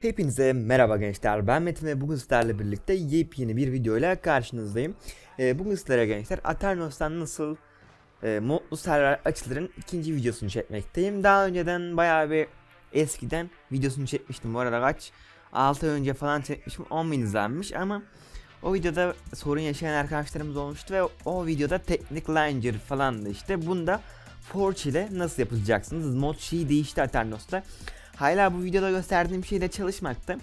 Hepinize merhaba gençler ben Metin ve bugün sizlerle birlikte yepyeni bir videoyla karşınızdayım. Ee, bugün sizlere gençler Aternos'tan nasıl e, modlu server açılırın ikinci videosunu çekmekteyim. Daha önceden bayağı bir eskiden videosunu çekmiştim bu arada kaç 6 ay önce falan çekmişim 10 bin izlenmiş ama o videoda sorun yaşayan arkadaşlarımız olmuştu ve o videoda teknik langer falandı işte bunda Forge ile nasıl yapacaksınız mod şeyi değişti Aternos'ta. Hala bu videoda gösterdiğim şeyde çalışmakta.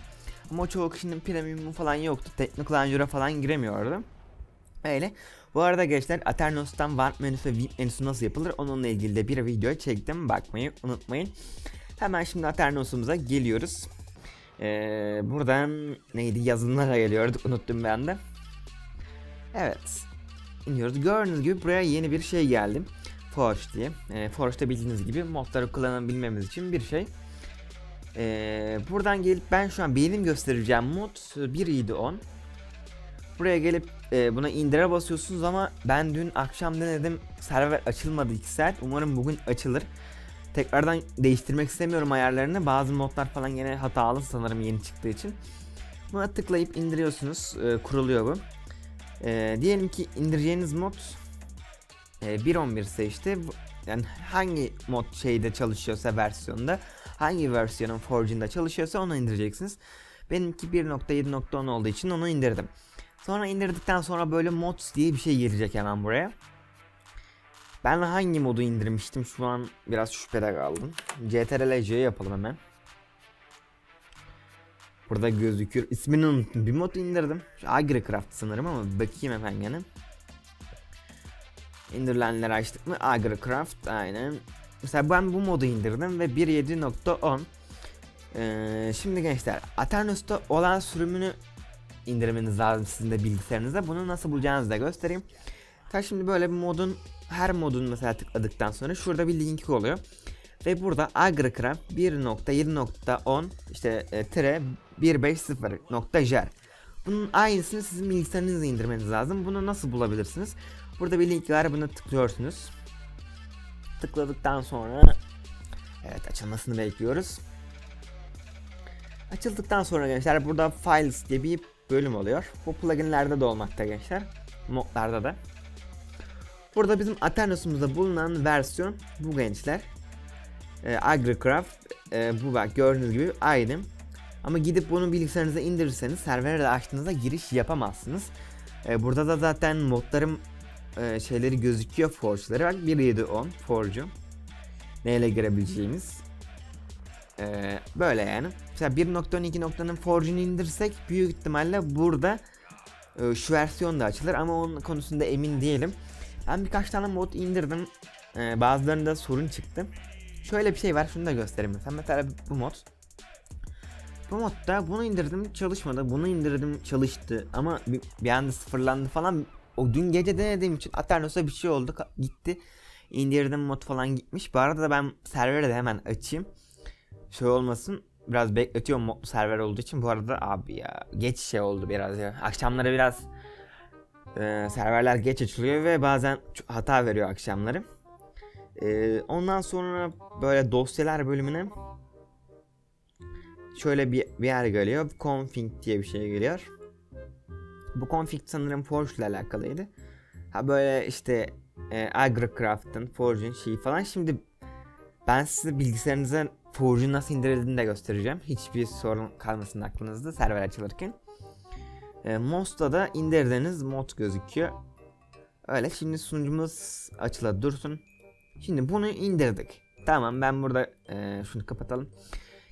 Ama çoğu kişinin premiumu falan yoktu. Teknik Launcher'a falan giremiyordu. Öyle. Bu arada gençler Aternos'tan Warp menüsü ve VIP menüsü nasıl yapılır onunla ilgili de bir video çektim. Bakmayı unutmayın. Hemen şimdi Aternos'umuza geliyoruz. Ee, buradan neydi yazılımlara geliyorduk unuttum ben de. Evet. İniyoruz. Gördüğünüz gibi buraya yeni bir şey geldi. Forge diye. Ee, Forge'da bildiğiniz gibi modları kullanabilmemiz için bir şey. Ee, buradan gelip ben şu an benim göstereceğim mod 1.7.10 10. Buraya gelip e, buna indire basıyorsunuz ama ben dün akşam denedim server açılmadı 2 saat umarım bugün açılır. Tekrardan değiştirmek istemiyorum ayarlarını bazı modlar falan yine hatalı sanırım yeni çıktığı için. Buna tıklayıp indiriyorsunuz e, kuruluyor bu. E, diyelim ki indireceğiniz mod e, 1.11 ise işte yani hangi mod şeyde çalışıyorsa versiyonda hangi versiyonun Forge'ında çalışıyorsa onu indireceksiniz. Benimki 1.7.10 olduğu için onu indirdim. Sonra indirdikten sonra böyle mods diye bir şey gelecek hemen buraya. Ben hangi modu indirmiştim şu an biraz şüphede kaldım. CTRL-C yapalım hemen. Burada gözüküyor. İsmini unuttum. Bir mod indirdim. AgriCraft sanırım ama bakayım hemen gene. İndirilenleri açtık mı? AgriCraft aynen. Mesela ben bu modu indirdim ve 1.7.10 ee, Şimdi gençler Aternos'ta olan sürümünü indirmeniz lazım sizin de bilgisayarınızda. Bunu nasıl bulacağınızı da göstereyim. Ta şimdi böyle bir modun her modun mesela tıkladıktan sonra şurada bir link oluyor. Ve burada AgriCraft 1.7.10 işte e, tire 150.jar Bunun aynısını sizin bilgisayarınızda indirmeniz lazım. Bunu nasıl bulabilirsiniz? Burada bir link var buna tıklıyorsunuz tıkladıktan sonra evet açılmasını bekliyoruz. Açıldıktan sonra gençler burada Files diye bir bölüm oluyor. Bu pluginlerde de olmakta gençler. Modlarda da. Burada bizim Aternos'umuzda bulunan versiyon bu gençler. Ee, AgriCraft e, bu bak gördüğünüz gibi aynı. Ama gidip bunu bilgisayarınıza indirirseniz servere de açtığınızda giriş yapamazsınız. Ee, burada da zaten modlarım e, şeyleri gözüküyor forge'ları. Bak 1.7.10 forge'u. Neyle girebileceğimiz. E, böyle yani. Mesela 1.12.'nın forge'unu indirsek büyük ihtimalle burada e, şu versiyon da açılır ama onun konusunda emin değilim. Ben birkaç tane mod indirdim. E, bazılarında sorun çıktı. Şöyle bir şey var şunu da göstereyim. Mesela, mesela bu mod. Bu modda bunu indirdim çalışmadı. Bunu indirdim çalıştı ama bir, bir anda sıfırlandı falan o dün gece denediğim için Aternos'a bir şey oldu gitti. İndirdim mod falan gitmiş. Bu arada da ben serveri de hemen açayım. Şey olmasın biraz bekletiyorum modlu server olduğu için. Bu arada abi ya geç şey oldu biraz ya. Akşamları biraz e, serverler geç açılıyor ve bazen hata veriyor akşamları. E, ondan sonra böyle dosyalar bölümüne şöyle bir, bir yer geliyor. Config diye bir şey geliyor. Bu config sanırım Forge ile alakalıydı. Ha böyle işte e, AgriCraft'ın, Forge'un şeyi falan. Şimdi ben size bilgisayarınıza Forge'un nasıl indirildiğini de göstereceğim. Hiçbir sorun kalmasın aklınızda server açılırken. E, Most'ta da indirdiğiniz mod gözüküyor. Öyle şimdi sunucumuz açıla dursun. Şimdi bunu indirdik. Tamam ben burada e, şunu kapatalım.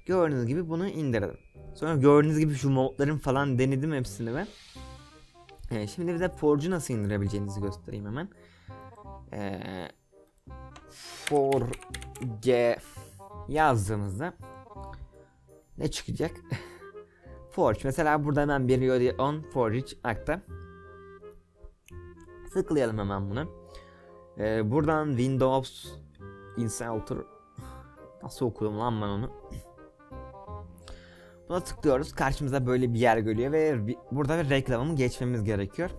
Gördüğünüz gibi bunu indirdim. Sonra gördüğünüz gibi şu modların falan denedim hepsini ben. Ee, şimdi bize Forge'u nasıl indirebileceğinizi göstereyim hemen. Ee, Forge yazdığımızda ne çıkacak? Forge. Mesela burada hemen bir on Forge akta. Tıklayalım hemen bunu. Ee, buradan Windows Inserter nasıl okudum lan ben onu? Buna tıklıyoruz. Karşımıza böyle bir yer geliyor ve burada bir reklamımı geçmemiz gerekiyor.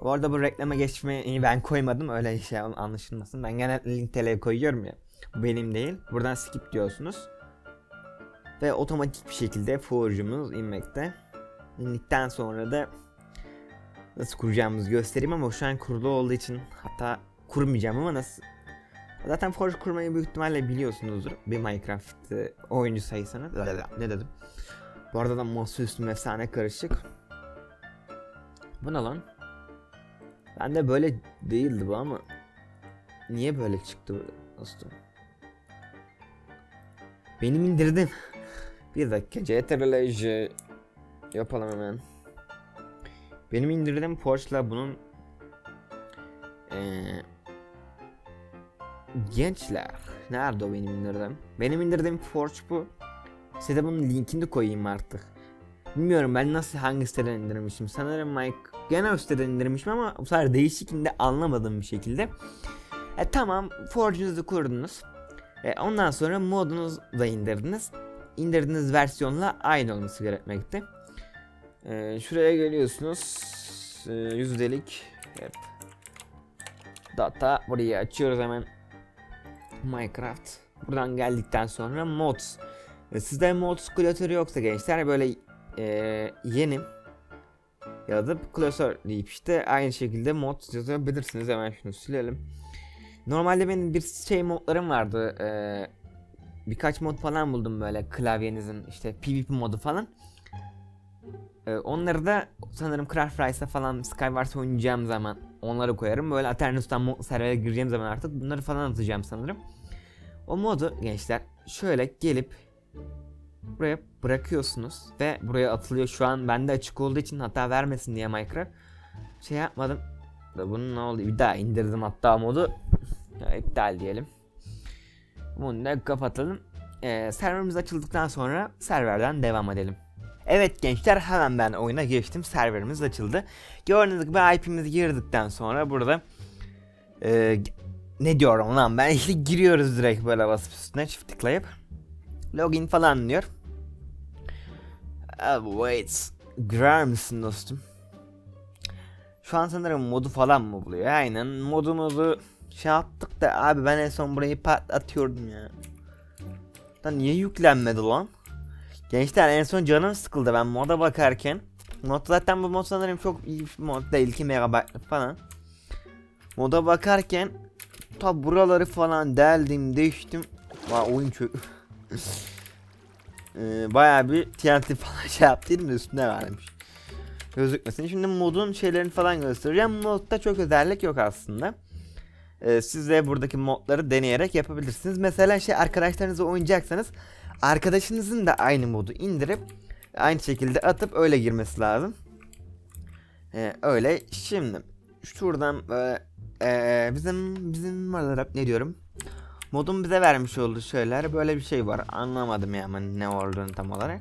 Bu arada bu reklama geçmeyi ben koymadım öyle şey anlaşılmasın. Ben genelde link tele koyuyorum ya. Bu benim değil. Buradan skip diyorsunuz. Ve otomatik bir şekilde forge'umuz inmekte. İndikten sonra da nasıl kuracağımızı göstereyim ama şu an kurulu olduğu için hatta kurmayacağım ama nasıl Zaten Forge kurmayı büyük ihtimalle biliyorsunuzdur. Bir Minecraft e, oyuncu sayısını. Ne dedim? Bu arada da masaüstü efsane karışık. Bu ne lan? Ben de böyle değildi bu ama niye böyle çıktı dostum? Benim indirdim. Bir dakika CTRL yapalım hemen. Benim indirdiğim Forge'la bunun eee Gençler. Nerede o benim indirdiğim? Benim indirdiğim Forge bu. Size bunun linkini koyayım artık. Bilmiyorum ben nasıl hangi siteden indirmişim. Sanırım Mike gene siteden indirmişim ama bu sefer değişikinde anlamadığım bir şekilde. E tamam Forge'unuzu kurdunuz. E, ondan sonra modunuzu da indirdiniz. İndirdiğiniz versiyonla aynı olması gerekmekte. E, şuraya geliyorsunuz. E, yüzdelik. Evet. Data burayı açıyoruz hemen. Minecraft. Buradan geldikten sonra mods. Sizde mods klasörü yoksa gençler böyle e, yeni ya da klasör deyip işte aynı şekilde mod yazabilirsiniz. Hemen şunu silelim. Normalde benim bir şey modlarım vardı. E, birkaç mod falan buldum böyle klavyenizin işte PvP modu falan. E, onları da sanırım Craft Rice'da falan Skywars oynayacağım zaman onları koyarım. Böyle Aternus'tan server'e gireceğim zaman artık bunları falan atacağım sanırım. O modu gençler şöyle gelip buraya bırakıyorsunuz ve buraya atılıyor. Şu an bende açık olduğu için hata vermesin diye Minecraft şey yapmadım. Da bunun ne oldu? Bir daha indirdim hatta modu. Ya, iptal diyelim. Bunu da kapatalım. Ee, serverimiz açıldıktan sonra serverden devam edelim. Evet gençler hemen ben oyuna geçtim. Serverimiz açıldı. Gördüğünüz gibi IP'mizi girdikten sonra burada e, ne diyorum lan ben işte giriyoruz direkt böyle basıp üstüne çift tıklayıp login falan diyor. Oh, wait. Girer misin dostum? Şu an sanırım modu falan mı buluyor? Aynen modumuzu şey yaptık da abi ben en son burayı patlatıyordum ya. Lan niye yüklenmedi lan? Gençler en son canım sıkıldı ben moda bakarken. Mod zaten bu mod sanırım çok iyi bir mod değil 2 MB falan. Moda bakarken ta buraları falan deldim düştüm. Vay oyun çök. ee, bayağı bir TNT falan şey yaptıydım üstüne vermiş. Gözükmesin. Şimdi modun şeylerini falan göstereceğim. Modda çok özellik yok aslında. Ee, siz de buradaki modları deneyerek yapabilirsiniz. Mesela şey arkadaşlarınızla oynayacaksanız arkadaşınızın da aynı modu indirip aynı şekilde atıp öyle girmesi lazım. Ee, öyle şimdi şuradan böyle ee, bizim bizim olarak ne diyorum? Modun bize vermiş olduğu şeyler böyle bir şey var. Anlamadım yani ne olduğunu tam olarak.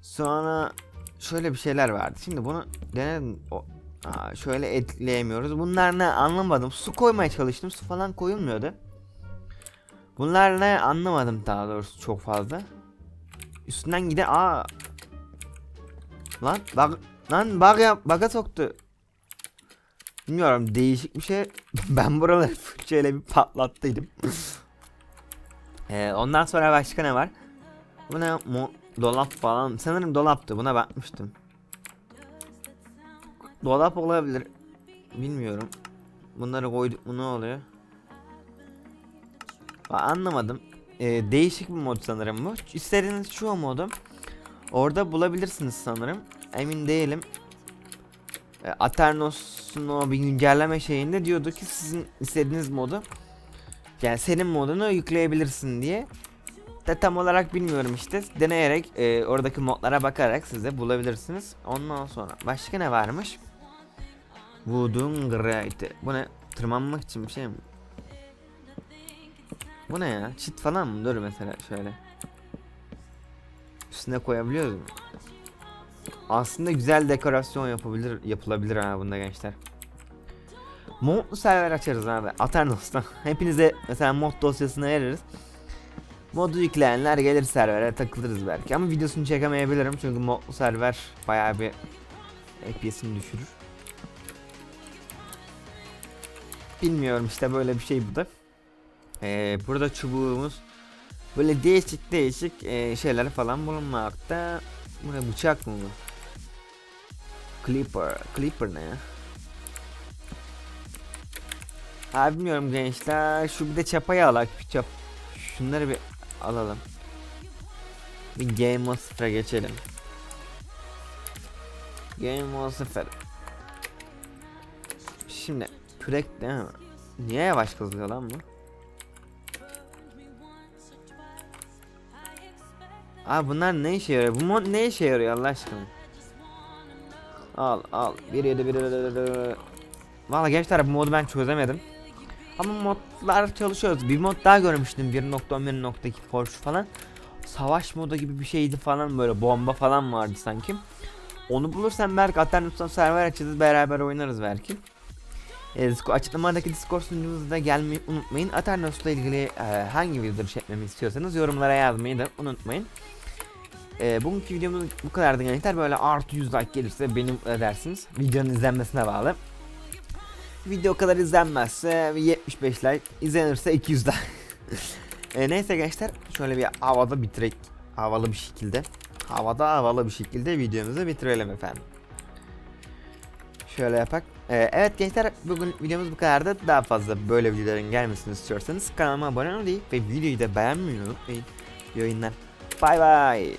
Sonra şöyle bir şeyler vardı. Şimdi bunu denedim. O, aa, şöyle etkileyemiyoruz. Bunlar ne anlamadım. Su koymaya çalıştım. Su falan koyulmuyordu. Bunlar ne anlamadım daha doğrusu çok fazla. Üstünden gide aa. Lan bak lan bak ya baga soktu. Bilmiyorum değişik bir şey. ben buraları fırçayla bir patlattıydım. ee, ondan sonra başka ne var? Bu ne? Mo dolap falan. Sanırım dolaptı. Buna bakmıştım. Dolap olabilir. Bilmiyorum. Bunları koyduk mu ne oluyor? Anlamadım. Ee, değişik bir mod sanırım bu. İstediğiniz şu modu. Orada bulabilirsiniz sanırım. Emin değilim. E, Aternos'un o bir güncelleme şeyinde diyordu ki sizin istediğiniz modu yani senin modunu yükleyebilirsin diye. De tam olarak bilmiyorum işte. Deneyerek e, oradaki modlara bakarak siz de bulabilirsiniz. Ondan sonra başka ne varmış? Wooden Grate. Bu ne? Tırmanmak için bir şey mi? Bu ne ya? Çit falan mı? Dur mesela şöyle. Üstüne koyabiliyoruz mu? Aslında güzel dekorasyon yapabilir yapılabilir ha bunda gençler. Modlu server açarız abi Aternos'tan. Hepinize mesela mod dosyasını veririz. Modu yükleyenler gelir servere takılırız belki ama videosunu çekemeyebilirim çünkü modlu server bayağı bir FPS'ini düşürür. Bilmiyorum işte böyle bir şey bu da. Ee, burada çubuğumuz Böyle değişik değişik e, şeyler falan bulunmakta. Bu ne bıçak mı bu? Clipper. Clipper ne ya? Abi bilmiyorum gençler. Şu bir de çapayı alak. Çap. Şunları bir alalım. Bir Game 0'a geçelim. Game 0. Şimdi kürek değil mi? Niye yavaş kazıyor lan bu? Abi bunlar ne işe yarıyor? Bu mod ne işe yarıyor Allah aşkına? Al al. Bir yedi bir yedi. Valla gençler bu modu ben çözemedim. Ama modlar çalışıyoruz. Bir mod daha görmüştüm 1.11.2 Forge falan. Savaş modu gibi bir şeydi falan böyle bomba falan vardı sanki. Onu bulursam belki Aternus'tan server açarız beraber oynarız belki. E, açıklamadaki Discord sunucumuza gelmeyi unutmayın. Aternus'la ilgili e, hangi videoları çekmemi istiyorsanız yorumlara yazmayı da unutmayın. E, bugünkü videomuz bu kadardı gençler. Böyle artı 100 like gelirse benim edersiniz. Videonun izlenmesine bağlı. Video kadar izlenmezse 75 like, izlenirse 200 like. e, neyse gençler şöyle bir havada bitirek havalı bir şekilde. Havada havalı bir şekilde videomuzu bitirelim efendim. Şöyle yapak. Ee, evet gençler bugün videomuz bu kadardı. Daha fazla böyle videoların gelmesini istiyorsanız kanalıma abone olmayı ve videoyu da beğenmeyi unutmayın. İyi oyunlar. Bay bay.